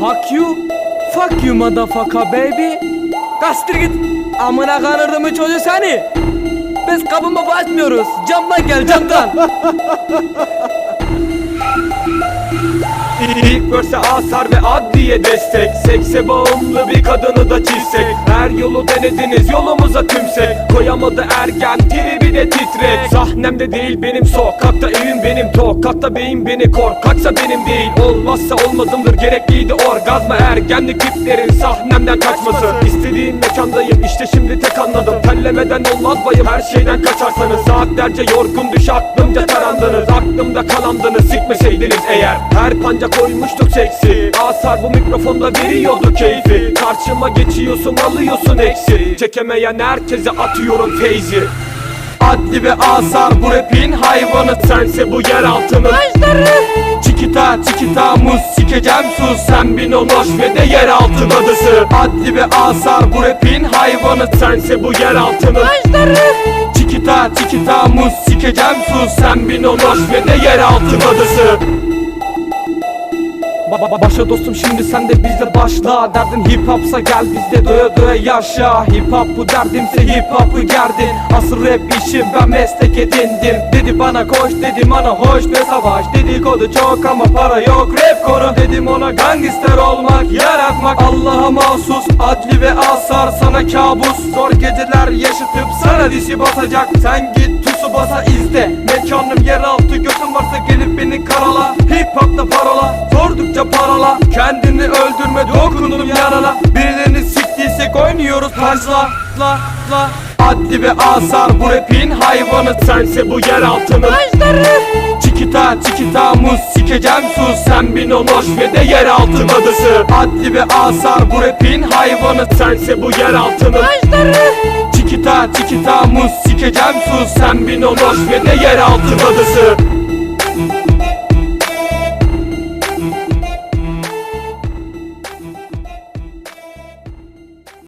Fuck you. Fuck you motherfucker baby. Kastır git. Amına kanırdımı çocuğu seni. Biz kapıma basmıyoruz. Camdan gel camdan. İlk verse asar ve adliye destek Sekse bağımlı bir kadını da çizsek Her yolu denediniz yolumuza tümsek Koyamadı ergen de titrek Sahnemde değil benim sokakta evim benim. Tokat'ta beyin beni korkaksa benim değil. Olmazsa olmazımdır gerekliydi orgazma. Ergenlik iplerin sahnemden kaçması İstediğim mekandayım işte şimdi tek anladım. Tellemeden olmaz bayım her şeyden kaçarsanız. Saatlerce yorgun düş aklımca tarandınız. Aklımda kalandınız sikmeseydiniz eğer. Her panca koymuştuk seksi. Asar bu mikrofonda veriyordu keyfi. Karşıma geçiyorsun alıyorsun eksi. Çekemeyen herkese atıyorum feyzi Adli ve asar bu rapin hayvanı Sense bu yer altını. Çikita çikita muz sikeceğim sus. Sen bir nonoş ve de yer altı kadısı. Adli ve asar bu rapin hayvanı Sense bu yer altını. Çikita çikita muz sikeceğim sus. Sen bir nonoş ve de yer altı kadısı Ba- ba- Başa dostum şimdi sen de bizle başla. Derdin hip hopsa gel bizde doya doya yaşa. Hip hop bu derdimse hip hop'u gerdin. Asıl rap işim ben meslek edindim. Dedi bana koş dedim ana hoş ne savaş. Dedikodu çok ama para yok rap konu. Dedim ona gangster olmak yaratmak Allah'a mahsus adli ve asar sana kabus. Zor geceler yaşatıp sana dişi basacak. Sen git tusu basa izle. Mekanım yeraltı götün varsa gelip beni karala. Hip hop'ta sordukça parala Kendini öldürme dokundum yarana Birilerini siktiysek oynuyoruz punchla la la. Adli ve asar bu rapin hayvanı Sense bu yer altını. Çikita çikita muz sikeceğim sus. Sen bir nonoş ve de yer altı kadısı Adli ve asar bu rapin hayvanı Sense bu yer altını. Çikita çikita muz sikeceğim sus. Sen bir nonoş ve de yer altı kadısı